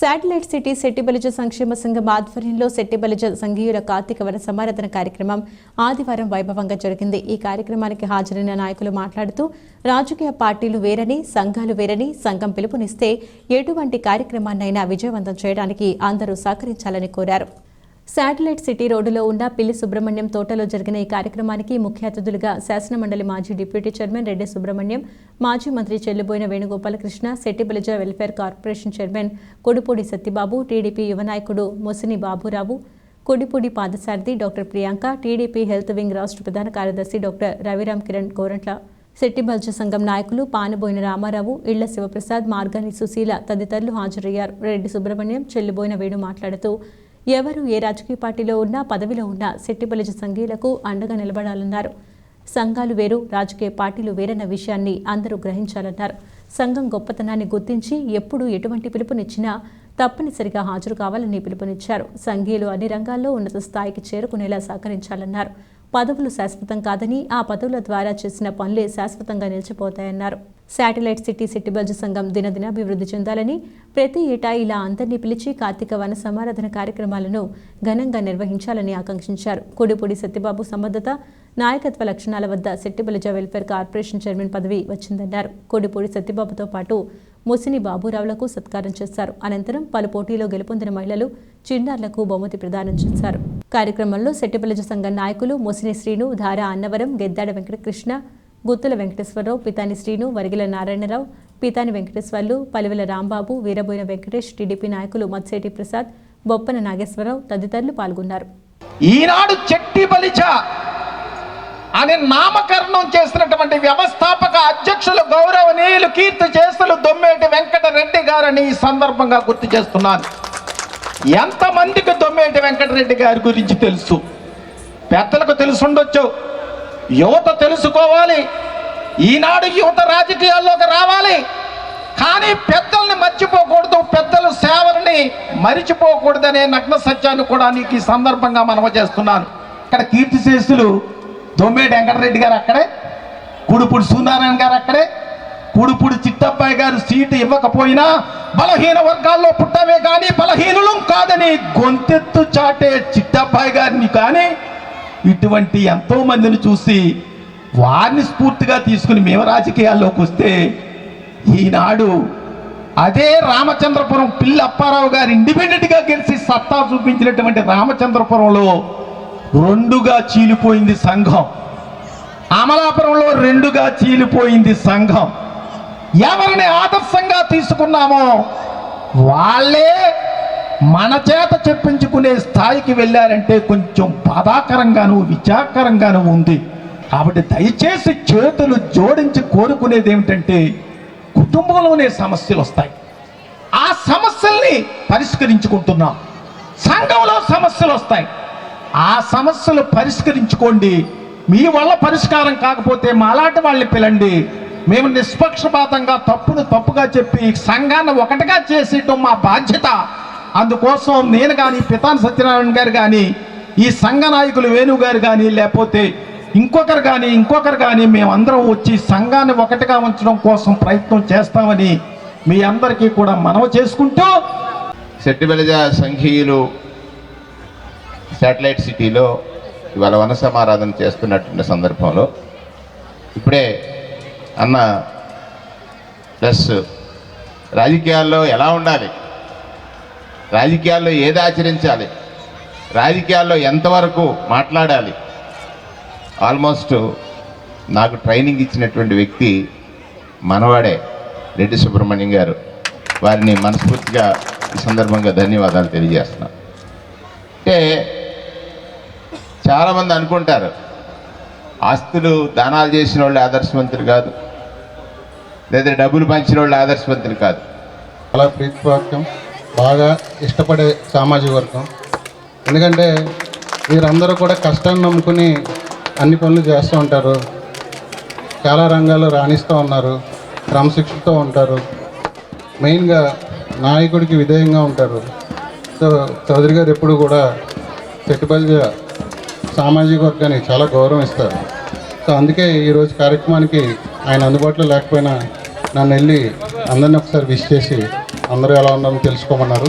Satellite city Settibalija సంక్షేమ సంఘం ఆధ్వర్యంలో శెట్టిబలిజ సంఘీయుల కార్తీక వన సమారాధన కార్యక్రమం ఆదివారం వైభవంగా జరిగింది ఈ కార్యక్రమానికి హాజరైన నాయకులు మాట్లాడుతూ రాజకీయ పార్టీలు వేరని సంఘాలు వేరని సంఘం పిలుపునిస్తే ఎటువంటి కార్యక్రమాన్నైనా విజయవంతం చేయడానికి అందరూ సహకరించాలని కోరారు. శాటిలైట్ సిటీ రోడ్డులో ఉన్న పిల్లి సుబ్రహ్మణ్యం తోటలో జరిగిన ఈ కార్యక్రమానికి ముఖ్య అతిథులుగా శాసనమండలి మాజీ డిప్యూటీ చైర్మన్ రెడ్డి సుబ్రహ్మణ్యం మాజీ మంత్రి Chelliboina Venugopalakrishna Settibalija welfare corporation chairman Kodupudi Satyababu TDP యువ నాయకుడు Mosini Baburao Kodipudi Padasarathi doctor Priyanka TDP health wing రాష్ట్ర ప్రధాన కార్యదర్శి డాక్టర్ రవిరామ్ కిరణ్ గోరంట్ల శెట్టిబల్జ సంఘం నాయకులు పానబోయిన రామారావు ఇళ్ళ శివప్రసాద్ మార్గాని సుశీల తదితరులు హాజరయ్యారు. రెడ్డి సుబ్రహ్మణ్యం చెల్లిబోయిన వేణు మాట్లాడుతూ ఎవరు ఏ రాజకీయ పార్టీలో ఉన్నా పదవిలో ఉన్నా శెట్టిబలిజ సంఘీయులకు అండగా నిలబడాలన్నారు. సంఘాలు వేరు రాజకీయ పార్టీలు వేరన్న విషయాన్ని అందరూ గ్రహించాలన్నారు. సంఘం గొప్పతనాన్ని గుర్తించి ఎప్పుడు ఎటువంటి పిలుపునిచ్చినా తప్పనిసరిగా హాజరు కావాలని పిలుపునిచ్చారు. సంఘీయులు అన్ని రంగాల్లో ఉన్నత స్థాయికి చేరుకునేలా సహకరించాలన్నారు. పదవులు శాశ్వతం కాదని ఆ పదవుల ద్వారా చేసిన పనులే శాశ్వతంగా నిలిచిపోతాయన్నారు. శాటిలైట్ సిటీ సిట్టిబల్జ సంఘం దినదినాభివృద్ధి చెందాలని ప్రతి ఏటా ఇలా అందరినీ పిలిచి కార్తీక వన సమారాధన కార్యక్రమాలను ఘనంగా నిర్వహించాలని ఆకాంక్షించారు. కొడిపూడి సత్యబాబు సమర్థత నాయకత్వ లక్షణాల వద్ద సెట్టిబలిజ వెల్ఫేర్ కార్పొరేషన్ చైర్మన్ పదవి వచ్చిందన్నారు. కొడిపూడి సత్యబాబుతో పాటు ముసిని బాబురావులకు సత్కారం చేశారు. అనంతరం పలు పోటీలో గెలుపొందిన మహిళలు చిన్నారులకు బహుమతి ప్రదానం చేశారు. కార్యక్రమంలో శెట్టిబలిజ సంఘం నాయకులు ముసిని శ్రీను ధారా అన్నవరం గెద్దాడ వెంకటకృష్ణ గుత్తుల వెంకటేశ్వరరావు పితాని శ్రీను వరిగిల నారాయణరావు పితాని వెంకటేశ్వర్లు పలివెల రాంబాబు వీరబోయిన వెంకటేష్ టీడీపీ నాయకులు మత్సేటి ప్రసాద్ బొప్పన నాగేశ్వరరావు తదితరులు పాల్గొన్నారు. ఈనాడు చెట్టి బలిచ అని నామకరణం చేసినటువంటి వ్యవస్థాపక అధ్యక్షులు గౌరవనీయులు కీర్తి చేస్తులు దొమ్మేటి వెంకటరెడ్డి గారని ఈ సందర్భంగా గుర్తు చేస్తున్నాను. ఎంతమందికి దొమ్మేటి వెంకటరెడ్డి గారి గురించి తెలుసు? పెద్దలకు తెలుసుండొచ్చు. యువత తెలుసుకోవాలి. ఈనాడు యువత రాజకీయాల్లోకి రావాలి. కానీ పెద్దల్ని మర్చిపోకూడదు. పెద్దల సేవల్ని మరిచిపోకూడదనే నగ్న సత్యాన్ని కూడా నీకు ఈ సందర్భంగా మనవ చేస్తున్నాను. ఇక్కడ కీర్తిశేషులు దొమ్మేటి వెంకటరెడ్డి గారు అక్కడే కుడుపుడు సూనారాయణ గారు అక్కడే కుడుపుడు చిట్టబ్బాయి గారు సీటు ఇవ్వకపోయినా బలహీన వర్గాల్లో పుట్టమే కానీ బలహీనులం కాదని గొంతెత్తు చాటే చిట్టబ్బాయి గారిని కానీ ఇటువంటి ఎంతో మందిని చూసి వారిని స్ఫూర్తిగా తీసుకుని మేము రాజకీయాల్లోకి వస్తే ఈనాడు అదే రామచంద్రపురం పిల్లి అప్పారావు గారు ఇండిపెండెంట్గా గెలిచి సత్తా చూపించినటువంటి రామచంద్రపురంలో రెండుగా చీలిపోయింది సంఘం. అమలాపురంలో రెండుగా చీలిపోయింది సంఘం. ఎవరిని ఆదర్శంగా తీసుకున్నామో వాళ్ళే మన చేత చెప్పించుకునే స్థాయికి వెళ్ళారంటే కొంచెం బాధాకరంగాను విచాకరంగాను ఉంది. కాబట్టి దయచేసి చేతులు జోడించి కోరుకునేది ఏమిటంటే కుటుంబంలోనే సమస్యలు వస్తాయి. ఆ సమస్యల్ని పరిష్కరించుకుంటున్నాం. సంఘంలో సమస్యలు వస్తాయి. ఆ సమస్యలు పరిష్కరించుకోండి. మీ వల్ల పరిష్కారం కాకపోతే మాలాంటి వాళ్ళని పిలండి. మేము నిష్పక్షపాతంగా తప్పును తప్పుగా చెప్పి సంఘాన్ని ఒకటిగా చేసేయటం మా బాధ్యత. అందుకోసం నేను కానీ పితాన్ సత్యనారాయణ గారు కానీ ఈ సంఘ నాయకులు వేణు గారు కానీ లేకపోతే ఇంకొకరు కానీ ఇంకొకరు కానీ మేమందరం వచ్చి సంఘాన్ని ఒకటిగా ఉంచడం కోసం ప్రయత్నం చేస్తామని మీ అందరికీ కూడా మనవి చేసుకుంటూ సెట్టిబెలజ సంఘీయులు శాటిలైట్ సిటీలో ఇవాళ వన సమారాధన చేస్తున్నటువంటి సందర్భంలో ఇప్పుడే అన్న ప్లస్ రాజకీయాల్లో ఎలా ఉండాలి? రాజకీయాల్లో ఏది ఆచరించాలి? రాజకీయాల్లో ఎంతవరకు మాట్లాడాలి? ఆల్మోస్ట్ నాకు ట్రైనింగ్ ఇచ్చినటువంటి వ్యక్తి మనవాడే రెడ్డి సుబ్రహ్మణ్యం గారు. వారిని మనస్ఫూర్తిగా ఈ సందర్భంగా ధన్యవాదాలు తెలియజేస్తున్నాను అంటే చాలామంది అనుకుంటారు ఆస్తులు దానాలు చేసిన వాళ్ళు ఆదర్శవంతులు కాదు లేదా డబ్బులు పంచిన వాళ్ళు ఆదర్శవంతులు కాదు. చాలా ప్రీతిపాక్యం బాగా ఇష్టపడే సామాజిక వర్గం. ఎందుకంటే వీరందరూ కూడా కష్టాన్ని నమ్ముకుని అన్ని పనులు చేస్తూ ఉంటారు. చాలా రంగాల్లో రాణిస్తూ ఉన్నారు. క్రమశిక్షణతో ఉంటారు. మెయిన్గా నాయకుడికి విధేయంగా ఉంటారు. సో చౌదరి గారు ఎప్పుడు కూడా పెట్టుబడి సామాజిక వర్గాన్ని చాలా గౌరవం ఇస్తారు. సో అందుకే ఈరోజు కార్యక్రమానికి ఆయన అందుబాటులో లేకపోయినా నన్ను వెళ్ళి అందరిని ఒకసారి విష్ చేసి అందరూ ఎలా ఉన్నారని తెలుసుకోమన్నారు.